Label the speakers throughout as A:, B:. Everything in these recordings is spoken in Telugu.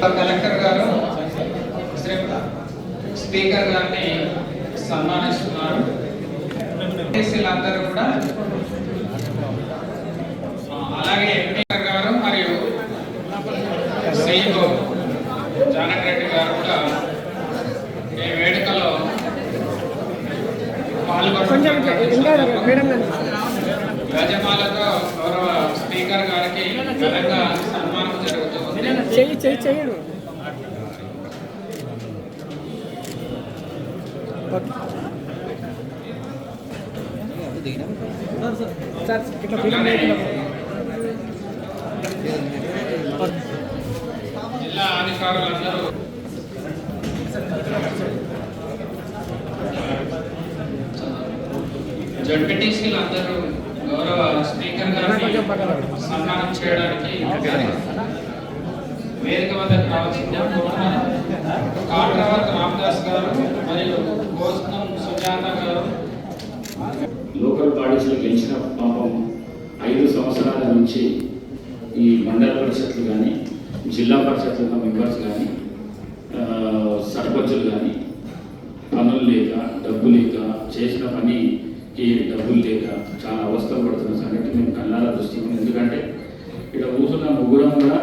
A: కలెక్టర్ గారు స్పీకర్ గారిని సన్మానిస్తున్నారు. అందరూ కూడా. అలాగే స్పీకర్ గారు మరియు సీఈఓ జానక్ రెడ్డి గారు కూడా ఈ వేడుకలో పాల్గొంటున్నారు గజమాలతో గౌరవ స్పీకర్ గారికి ఘనంగా
B: చెయ్యి చెయ్యి చెయ్యడు సార్ ఇట్లా ఫిలిం
A: జిల్లా అధికారులందరూ జడ్పీటీసీలు అందరూ గౌరవ స్పీకర్ గారిని సన్మానం చేయడానికి వేదిక వద్దకు రావాల్సిందిగా కోరుతున్నాను రామదాస్ గారు మరియు గోస్తం సుజాత గారు.
C: లోకల్ బాడీస్లో గెలిచిన పాపం ఐదు సంవత్సరాల నుంచి ఈ మండల పరిషత్లు కానీ జిల్లా పరిషత్ల మెంబర్స్ కానీ సర్పంచులు కానీ పనులు లేక డబ్బు లేక చేసిన పనికి డబ్బులు లేక చాలా అవస్థలు పడుతున్న సంగతి మేము కళ్ళాల దృష్టి ఎందుకంటే ఇక్కడ కూర్చున్న ముగ్గురం కూడా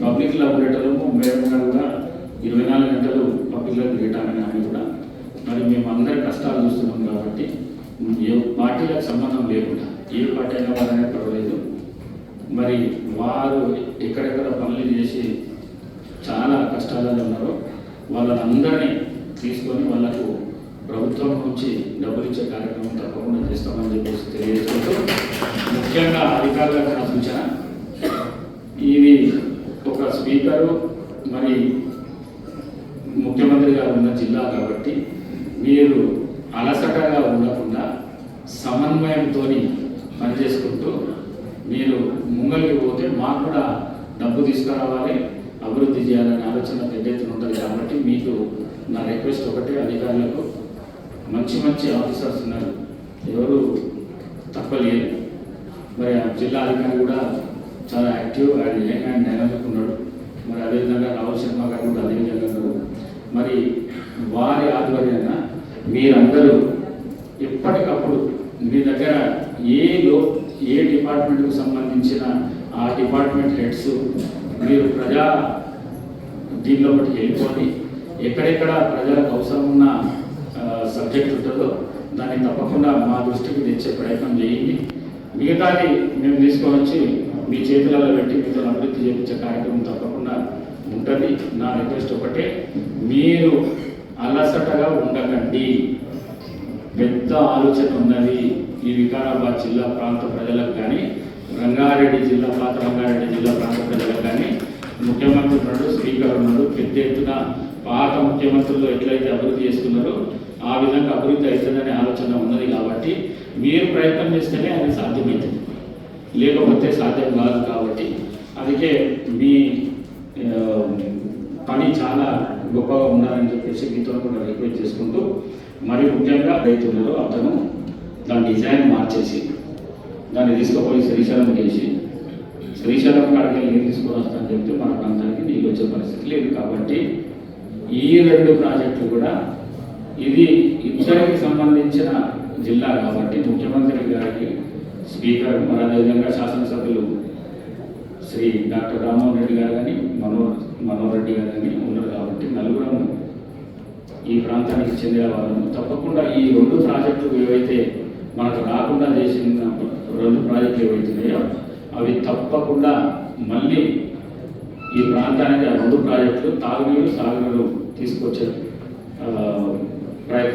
C: పబ్లిక్లో ఉండేటము మేడం గారు కూడా ఇరవై నాలుగు గంటలు పబ్లిక్లో తిరగటామని ఆమె కూడా మరి మేము అందరి కష్టాలు చూస్తున్నాం కాబట్టి ఏ పార్టీలకు సంబంధం లేకుండా ఏ పార్టీ అయినా వారనే పర్వాలేదు. మరి వారు ఎక్కడెక్కడ పనులు చేసి చాలా కష్టాలలో ఉన్నారో వాళ్ళందరినీ తీసుకొని వాళ్ళకు ప్రభుత్వం నుంచి డబ్బులు ఇచ్చే కార్యక్రమం తప్పకుండా చేస్తామని చెప్పేసి తెలియజేసుకుంటూ ముఖ్యంగా అధికారులకు నా సూచన ఇది ఒక స్పీకరు మరి ముఖ్యమంత్రి గారు ఉన్న జిల్లా కాబట్టి మీరు అలసటగా ఉండకుండా సమన్వయంతో పనిచేసుకుంటూ మీరు ముంగలికి పోతే మాకు కూడా డబ్బు తీసుకురావాలి అభివృద్ధి చేయాలనే ఆలోచన పెద్ద ఎత్తున ఉంటుంది కాబట్టి మీకు నా రిక్వెస్ట్ ఒకటే అధికారులకు మంచి మంచి ఆఫీసర్స్ ఉన్నారు. ఎవరు తప్పలేదు. మరి ఆ జిల్లా అధికారి కూడా చాలా యాక్టివ్ అండ్ యంగ్ అండ్ ఉన్నాడు మరి అదేవిధంగా రాహుల్ శర్మ గారు కూడా అదేవిధంగా ఉన్నారు. మరి వారి ఆధ్వర్యాన మీరందరూ ఎప్పటికప్పుడు మీ దగ్గర ఏ లో ఏ డిపార్ట్మెంట్కు సంబంధించిన ఆ డిపార్ట్మెంట్ హెడ్స్ మీరు ప్రజా దీనిలో ఒకటి వెళ్ళిపోండి ఎక్కడెక్కడ ప్రజలకు అవసరం ఉన్న సబ్జెక్ట్ ఉంటుందో దాన్ని తప్పకుండా మా దృష్టికి తెచ్చే ప్రయత్నం చేయండి. మిగతాది మేము తీసుకొని వచ్చి మీ చేతులలో పెట్టి మీతో అభివృద్ధి చేయించే కార్యక్రమం తప్పకుండా ఉంటుంది. నా రిక్వెస్ట్ ఒకటే మీరు అలసటగా ఉండకండి. పెద్ద ఆలోచన ఉన్నది ఈ వికారాబాద్ జిల్లా ప్రాంత ప్రజలకు కానీ రంగారెడ్డి జిల్లా పాత రంగారెడ్డి జిల్లా ప్రాంత ప్రజలకు కానీ ముఖ్యమంత్రి ఉన్నాడు స్పీకర్ ఉన్నాడు పెద్ద ఎత్తున పాత ముఖ్యమంత్రులు ఎట్లయితే అభివృద్ధి చేస్తున్నారో ఆ విధంగా అభివృద్ధి అవుతుందనే ఆలోచన ఉన్నది కాబట్టి మీరు ప్రయత్నం చేస్తేనే అది సాధ్యమవుతుంది లేకపోతే సాధ్యం కాదు కాబట్టి. అందుకే మీ పని చాలా గొప్పగా ఉన్నారని చెప్పేసి మీతో కూడా రిక్వెస్ట్ చేసుకుంటూ మరి ముఖ్యంగా రైతులలో అతను దాని డిజైన్ మార్చేసి దాన్ని తీసుకుపోయి శ్రీశైలం చేసి శ్రీశైలం కాడికి నీళ్ళు తీసుకొని వస్తానని చెప్తే మన ప్రాంతానికి నీళ్ళు వచ్చే పరిస్థితి లేదు కాబట్టి ఈ రెండు ప్రాజెక్టులు కూడా ఇది ఇద్దరికి సంబంధించిన జిల్లా కాబట్టి ముఖ్యమంత్రి గారికి స్పీకర్ మన అదేవిధంగా శాసనసభ్యులు శ్రీ డాక్టర్ రామ్మోహన్ రెడ్డి గారు కానీ మనోహర్ మనోహర్ రెడ్డి గారు కానీ ఉన్నారు కాబట్టి నలుగురం ఈ ప్రాంతానికి చెందిన వాళ్ళము. తప్పకుండా ఈ రెండు ప్రాజెక్టులు ఏవైతే మనకు రాకుండా చేసిన రెండు ప్రాజెక్టులు ఏవైతున్నాయో అవి తప్పకుండా మళ్ళీ ఈ ప్రాంతానికి ఆ రెండు ప్రాజెక్టులు తాగునీరు సాగునీరు తీసుకొచ్చారు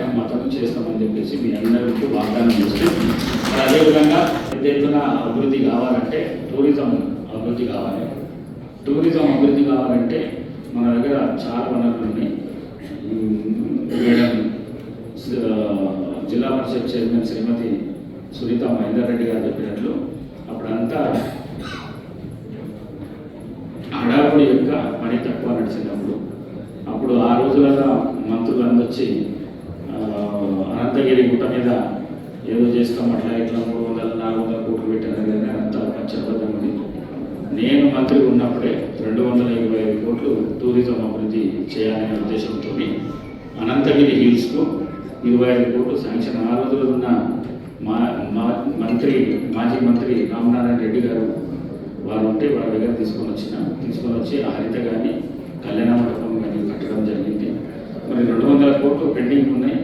C: ఆ, మతం మాత్రం చేస్తామని చెప్పేసి మీ అందరికీ వాగ్దానం చేస్తూ అదేవిధంగా పెద్ద ఎత్తున అభివృద్ధి కావాలంటే టూరిజం అభివృద్ధి కావాలి. టూరిజం అభివృద్ధి కావాలంటే మన దగ్గర చాలా వనరులు ఉన్నాయి. మేడం జిల్లా పరిషత్ చైర్మన్ శ్రీమతి సునీత మహేందర్ రెడ్డి గారు చెప్పినట్లు అప్పుడంతా హడావుడి యొక్క పని తక్కువ నడిచినప్పుడు అప్పుడు ఆ రోజులలో మంత్రులు అందరూ అనంతగిరి గుట్ట మీద ఏదో చేస్తాం అట్లా ఇట్లా మూడు వందల నాలుగు వందల కోట్లు పెట్టారు కానీ అంతా పచ్చబద్ధం ఉంది. నేను మంత్రి ఉన్నప్పుడే రెండు వందల ఇరవై ఐదు కోట్లు టూరిజం అభివృద్ధి చేయాలనే ఉద్దేశంతో అనంతగిరి హిల్స్కు ఇరవై ఐదు కోట్లు శాంక్షన్ ఆ రోజుల్లో ఉన్న మా మా- మంత్రి మాజీ మంత్రి రామనారాయణ రెడ్డి గారు వారు ఉంటే వారి దగ్గర తీసుకొని వచ్చిన తీసుకొని వచ్చి ఆ హరిత కానీ కళ్యాణ మండపం కానీ కట్టడం జరిగింది. మరి రెండు వందల కోట్లు పెండింగ్ ఉన్నాయి.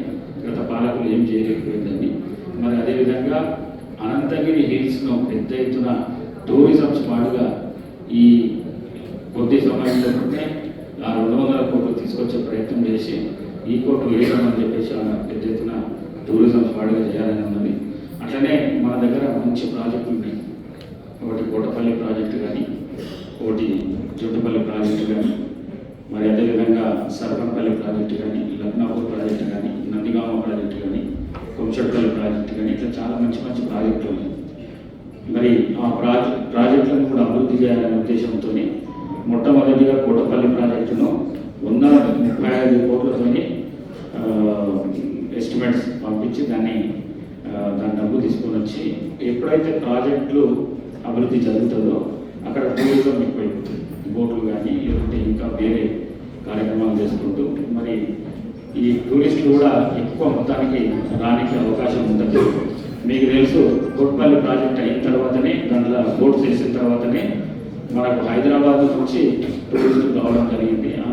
C: గత పాలకులు ఏం చేయలేకపోయిందని మరి అదేవిధంగా అనంతగిరి హిల్స్ను పెద్ద ఎత్తున టూరిజం స్పాట్గా ఈ కొద్ది సమయంలోనే ఆ రెండు వందల కోట్లు తీసుకొచ్చే ప్రయత్నం చేసి ఈ కోట్లు వేయడం చెప్పేసి ఆ పెద్ద ఎత్తున టూరిజం స్పాట్గా చేయాలని ఉన్నది. అట్లనే మన దగ్గర మంచి ప్రాజెక్టు ఉన్నాయి ఒకటి కోటపల్లి ప్రాజెక్టు కానీ ఒకటి జుట్టుపల్లి ప్రాజెక్టు కానీ మరి అదేవిధంగా సర్వంపల్లి ప్రాజెక్టు కానీ లక్నాపూర్ ప్రాజెక్టు కానీ నందిగామ ప్రాజెక్టు కానీ కొంచెట్పల్లి ప్రాజెక్టు కానీ ఇట్లా చాలా మంచి మంచి ప్రాజెక్టులు ఉన్నాయి. మరి ఆ ప్రాజెక్ట్ ప్రాజెక్టులను కూడా అభివృద్ధి చేయాలనే ఉద్దేశంతో మొట్టమొదటిగా కోటపల్లి ప్రాజెక్టును వంద ముప్పై ఐదు కోట్లతోని ఎస్టిమేట్స్ పంపించి దాన్ని దాని డబ్బు తీసుకొని వచ్చి ఎప్పుడైతే ప్రాజెక్టులు అభివృద్ధి జరుగుతుందో అక్కడ టూరిజం ఎక్కువైపోతుంది బోట్లు కానీ లేకుంటే ఇంకా వేరే కార్యక్రమాలు చేసుకుంటూ మరి ఈ టూరిస్టులు కూడా ఎక్కువ మొత్తానికి రానికి అవకాశం ఉంటుంది. మీకు తెలుసు కొట్పల్లి ప్రాజెక్ట్ అయిన తర్వాతనే దాంట్లో బోట్స్ వేసిన తర్వాతనే మనకు హైదరాబాద్ నుంచి టూరిస్టులు